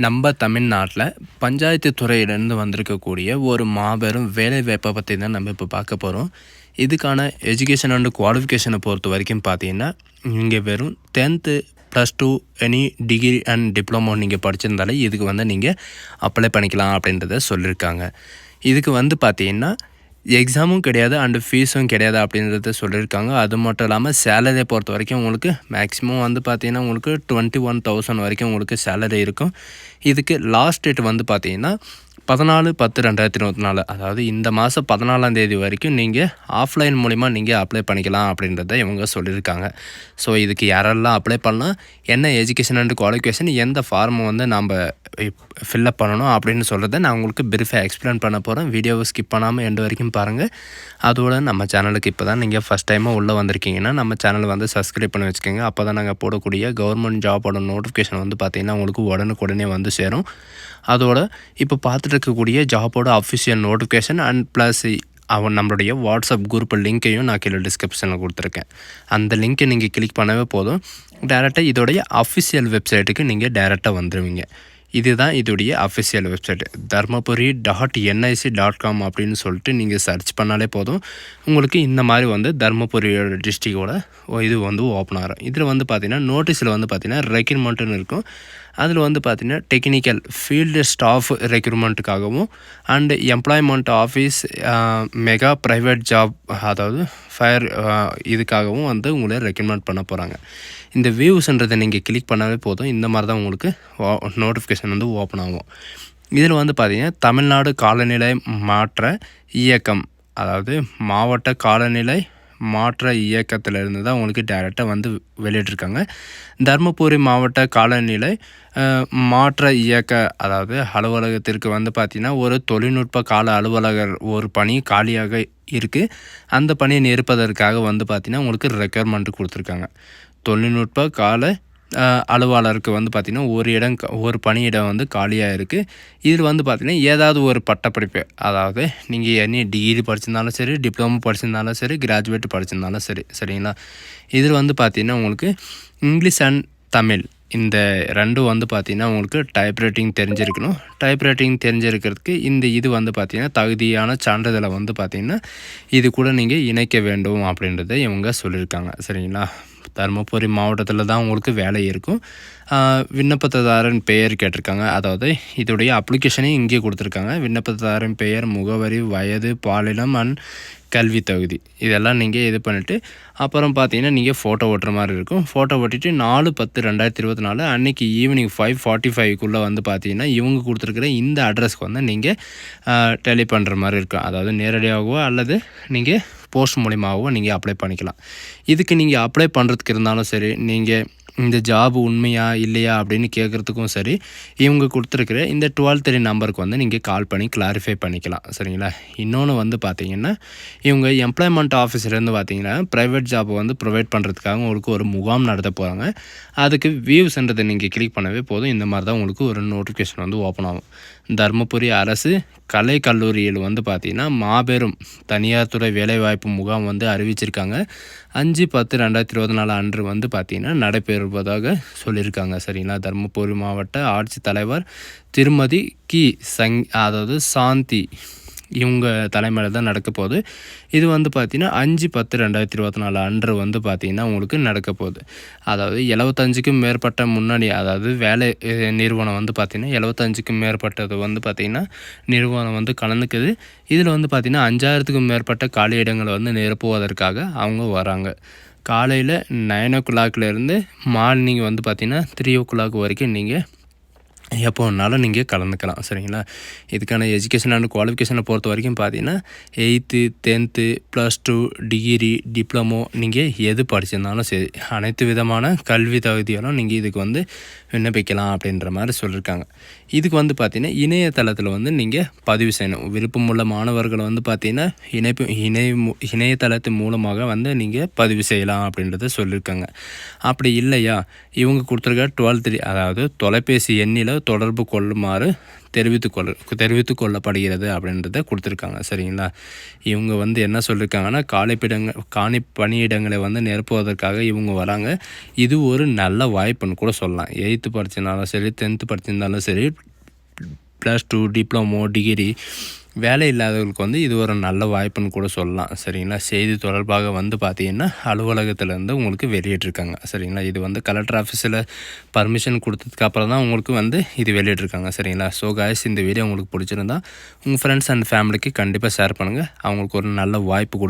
நம்ம தமிழ்நாட்டில் பஞ்சாயத்து துறையிலேருந்து வந்திருக்கக்கூடிய ஒரு மாபெரும் வேலைவாய்ப்பை பற்றி தான் நம்ம இப்போ பார்க்க போகிறோம் இதுக்கான எஜுகேஷன் அண்டு குவாலிஃபிகேஷனை பொறுத்த வரைக்கும் பார்த்தீங்கன்னா இங்கே வெறும் tenth plus two any degree and diploma நீங்கள் படிச்சிருந்தாலே இதுக்கு வந்து நீங்கள் அப்ளை பண்ணிக்கலாம் அப்படின்றத சொல்லியிருக்காங்க இதுக்கு வந்து பார்த்தீங்கன்னா எக்ஸாமும் கிடையாது அண்டு ஃபீஸும் கிடையாது அப்படின்றத சொல்லியிருக்காங்க. அது மட்டும் இல்லாமல் சேலரியை பொறுத்த வரைக்கும் உங்களுக்கு மேக்ஸிமம் வந்து பார்த்தீங்கன்னா உங்களுக்கு டுவெண்ட்டி ஒன் தௌசண்ட் வரைக்கும் உங்களுக்கு சேலரி இருக்கும். இதுக்கு லாஸ்ட் டேட் வந்து பார்த்தீங்கன்னா பதினாலு பத்து ரெண்டாயிரத்தி இருபத்தி நாலு. அதாவது இந்த மாதம் பதினாலாம் தேதி வரைக்கும் நீங்கள் ஆஃப்லைன் மூலிமா நீங்கள் அப்ளை பண்ணிக்கலாம் அப்படின்றத இவங்க சொல்லியிருக்காங்க. ஸோ இதுக்கு யாரெல்லாம் அப்ளை பண்ணலாம் என்ன எஜுகேஷன் அண்ட் குவாலிஃபிகேஷன் எந்த ஃபார்மை வந்து நாம் ஃபில்லப் பண்ணணும் அப்படின்னு சொல்கிறத நான் உங்களுக்கு பிரீஃபாக எக்ஸ்பிளைன் பண்ண போகிறேன் வீடியோவை ஸ்கிப் பண்ணாமல் எண்டு வரைக்கும் பாருங்கள் அதோட நம்ம சேனலுக்கு இப்போ தான் நீங்கள் ஃபஸ்ட் டைமாக உள்ளே வந்திருக்கீங்கன்னா நம்ம சேனலை வந்து சப்ஸ்கிரைப் பண்ணி வச்சுக்கோங்க. அப்போ தான் நாங்கள் போடக்கூடிய கவர்மெண்ட் ஜாபோட நோட்டிஃபிகேஷன் வந்து பார்த்திங்கன்னா உங்களுக்கு உடனுக்குடனே வந்து சேரும். அதோட இப்போ பார்த்துட்டு இருக்கக்கூடிய ஜாபோட அஃபிஷியல் நோட்டிஃபிகேஷன் அண்ட் ப்ளஸ் அவன் நம்மளுடைய வாட்ஸ்அப் குரூப் லிங்க்கையும் நான் கீழே டிஸ்கிரிப்ஷனில் கொடுத்துருக்கேன். அந்த லிங்க்கை நீங்கள் கிளிக் பண்ணவே போதும். டேரெக்டாக இதோடைய அஃபிஷியல் வெப்சைட்டுக்கு நீங்கள் டேரெக்டாக வந்துடுவீங்க இதுதான் இதோடைய official website Dharmapuri dot NIC dot com அப்படின்னு சொல்லிட்டு நீங்கள் சர்ச் பண்ணாலே போதும். உங்களுக்கு இந்த மாதிரி வந்து தர்மபுரியோட டிஸ்ட்ரிக்டோட இது வந்து ஓப்பன் ஆகும். இதில் வந்து பார்த்தீங்கன்னா நோட்டீஸில் வந்து பார்த்தீங்கன்னா ரெக்ரூட்மெண்ட்டுன்னு இருக்கும். அதில் வந்து பார்த்தீங்கன்னா technical field staff ரெக்ரூட்மெண்ட்டுக்காகவும் and employment office mega private job அதாவது ஃபயர் இதுக்காகவும் வந்து உங்களை ரெக்கமெண்ட் பண்ண போகிறாங்க இந்த வியூஸ்ன்றதை நீங்கள் கிளிக் பண்ணாலே போதும். இந்த மாதிரி தான் உங்களுக்கு நோட்டிஃபிகேஷன் வந்து ஓப்பன் ஆகும். இதில் வந்து பார்த்திங்கன்னா தமிழ்நாடு காலநிலை மாற்ற இயக்கம் அதாவது மாவட்ட காலநிலை மாற்ற இயக்கத்திலிருந்து தான் உங்களுக்கு டைரெக்டாக வந்து வெளியிட்ருக்காங்க தருமபுரி மாவட்ட காலநிலை மாற்ற இயக்க அதாவது அலுவலகத்திற்கு வந்து பார்த்திங்கன்னா ஒரு தொழில்நுட்ப கால அலுவலகர் ஒரு பணி காலியாக இருக்குது அந்த பணியை நிற்பதற்காக வந்து பார்த்திங்கன்னா உங்களுக்கு ரெக்யர்மெண்ட் கொடுத்துருக்காங்க. தொழில்நுட்ப கால அலுவலருக்கு வந்து பார்த்திங்கன்னா ஒரு இடம் ஒரு பணியிடம் வந்து காலியாக இருக்குது இதில் வந்து பார்த்திங்கன்னா ஏதாவது ஒரு பட்டப்படிப்பு அதாவது நீங்கள் என்ன டிகிரி படிச்சிருந்தாலும் சரி டிப்ளமோ படிச்சிருந்தாலும் சரி கிராஜுவேட் படிச்சிருந்தாலும் சரி சரிங்களா? இதில் வந்து பார்த்திங்கன்னா உங்களுக்கு இங்கிலீஷ் அண்ட் தமிழ் இந்த ரெண்டும் வந்து பார்த்திங்கன்னா உங்களுக்கு டைப்ரைட்டிங் தெரிஞ்சிருக்கணும். டைப்ரைட்டிங் தெரிஞ்சிருக்கிறதுக்கு இந்த இது வந்து பார்த்திங்கன்னா தகுதியான சான்றிதழை வந்து பார்த்திங்கன்னா இது கூட நீங்கள் இணைக்க வேண்டும் அப்படின்றத இவங்க சொல்லியிருக்காங்க சரிங்களா? தருமபுரி மாவட்டத்தில் தான் உங்களுக்கு வேலை இருக்கும். விண்ணப்பதாரன் பெயர் கேட்டிருக்காங்க. அதாவது இதோடைய அப்ளிகேஷனையும் இங்கே கொடுத்துருக்காங்க. விண்ணப்பதாரன் பெயர் முகவரி வயது பாலினம் அண்ட் கல்வி தகுதி. இதெல்லாம் நீங்கள் இது பண்ணிவிட்டு அப்புறம் பார்த்தீங்கன்னா நீங்கள் ஃபோட்டோ ஓட்டுற மாதிரி இருக்கும். ஃபோட்டோ ஓட்டிட்டு நாலு பத்து ரெண்டாயிரத்தி இருபத்தி நாலு அன்றைக்கி ஈவினிங் ஃபைவ் ஃபார்ட்டி ஃபைவ்க்குள்ளே வந்து பார்த்தீங்கன்னா இவங்க கொடுத்துருக்குற இந்த அட்ரஸ்க்கு வந்து நீங்கள் டெலி பண்ணுற மாதிரி இருக்கும். அதாவது நேரடியாகவோ அல்லது நீங்கள் போஸ்ட் மூலிமாவோ நீங்கள் அப்ளை பண்ணிக்கலாம். இதுக்கு நீங்கள் அப்ளை பண்ணுறதுக்கு இருந்தாலும் சரி நீங்கள் இந்த ஜாப் உண்மையா இல்லையா அப்படின்னு கேட்குறதுக்கும் சரி இவங்க கொடுத்துருக்குற இந்த டுவெல் த்ரீ நம்பருக்கு வந்து நீங்கள் கால் பண்ணி கிளாரிஃபை பண்ணிக்கலாம். சரிங்களா? இன்னொன்று வந்து பார்த்தீங்கன்னா இவங்க எம்ப்ளாய்மெண்ட் ஆஃபீஸர்லேருந்து பார்த்தீங்கன்னா ப்ரைவேட் ஜாப் வந்து ப்ரொவைட் பண்ணுறதுக்காக உங்களுக்கு ஒரு முகாம் நடத்த போகிறாங்க அதுக்கு வியூஸ்ன்றதை நீங்கள் கிளிக் பண்ணவே போதும். இந்த மாதிரி தான் உங்களுக்கு ஒரு நோட்டிஃபிகேஷன் வந்து ஓப்பன் ஆகும். தருமபுரி அரசு கலை கல்லூரியில் வந்து பார்த்திங்கன்னா மாபெரும் தனியார் துறை வேலைவாய்ப்பு முகாம் வந்து அறிவிச்சிருக்காங்க. அஞ்சு பத்து ரெண்டாயிரத்தி இருபத்தி நாலு அன்று வந்து பார்த்திங்கன்னா நடைபெறுவதாக சொல்லியிருக்காங்க சரிங்களா? தருமபுரி மாவட்ட ஆட்சித்தலைவர் திருமதி கி. சங் அதாவது சாந்தி இவங்க தலைமையில் தான் நடக்க போகுது. இது வந்து பார்த்திங்கன்னா அஞ்சு பத்து ரெண்டாயிரத்தி இருபத்தி நாலு அன்று வந்து பார்த்திங்கன்னா உங்களுக்கு நடக்க போகுது. அதாவது எழுபத்தஞ்சுக்கும் மேற்பட்ட முன்னாடி அதாவது வேலை நிறுவனம் வந்து பார்த்திங்கன்னா எழுபத்தஞ்சுக்கும் மேற்பட்டது வந்து பார்த்திங்கன்னா நிறுவனம் வந்து கலந்துக்குது. இதில் வந்து பார்த்திங்கன்னா அஞ்சாயிரத்துக்கும் மேற்பட்ட காலி இடங்களை வந்து நிரப்புவதற்காக அவங்க வராங்க. காலையில் நைன் ஓ கிளாக்லேருந்து மார்னிங் வந்து பார்த்திங்கன்னா த்ரீ ஓ கிளாக் வரைக்கும் நீங்கள் எப்போ வேணாலும் நீங்கள் கலந்துக்கலாம் சரிங்களா? இதுக்கான எஜுகேஷன் அண்ட் குவாலிஃபிகேஷனை பொறுத்த வரைக்கும் பார்த்தீங்கன்னா eighth tenth plus two degree diploma நீங்கள் எது படிச்சிருந்தாலும் சரி அனைத்து விதமான கல்வி தகுதியாலும் நீங்கள் இதுக்கு வந்து விண்ணப்பிக்கலாம் அப்படின்ற மாதிரி சொல்லியிருக்காங்க இதுக்கு வந்து பார்த்திங்கன்னா இணையதளத்தில் வந்து நீங்கள் பதிவு செய்யணும். விருப்பமுள்ள மாணவர்களை வந்து பார்த்திங்கன்னா இணைப்பு இணைய இணையதளத்து மூலமாக வந்து நீங்கள் பதிவு செய்யலாம் அப்படின்றத சொல்லியிருக்காங்க அப்படி இல்லையா? இவங்க கொடுத்துருக்க டுவெல் த்ரீ அதாவது தொலைபேசி எண்ணில் தொடர்பு கொள்ளுமாறு தெரிவித்து கொள்ள தெரிவித்து கொள்ளப்படுகிறது அப்படின்றத கொடுத்துருக்காங்க. சரிங்களா? இவங்க வந்து என்ன சொல்லியிருக்காங்கன்னா காலிப்பிடங்க காணி பணியிடங்களை வந்து நிரப்புவதற்காக இவங்க வராங்க. இது ஒரு நல்ல வாய்ப்புன்னு கூட சொல்லலாம். எயித்து படிச்சிருந்தாலும் சரி டென்த்து படிச்சிருந்தாலும் சரி ப்ளஸ் டூ டிப்ளமோ டிகிரி வேலை இல்லாதவர்களுக்கு வந்து இது ஒரு நல்ல வாய்ப்புன்னு கூட சொல்லலாம். சரிங்களா? செய்தி தொடர்பாக வந்து பார்த்தீங்கன்னா அலுவலகத்திலேருந்து உங்களுக்கு வெளியிட்ருக்காங்க சரிங்களா? இது வந்து கலெக்டர் ஆஃபீஸில் பர்மிஷன் கொடுத்ததுக்கு அப்புறம் தான் உங்களுக்கு வந்து இது வெளியிட்ருக்காங்க சரிங்களா? ஸோ காய்ஸ் இந்த வீடியோ உங்களுக்கு பிடிச்சிருந்தா உங்கள் ஃப்ரெண்ட்ஸ் அண்ட் ஃபேமிலிக்கு கண்டிப்பாக ஷேர் பண்ணுங்கள் அவங்களுக்கு ஒரு நல்ல வாய்ப்பு கூட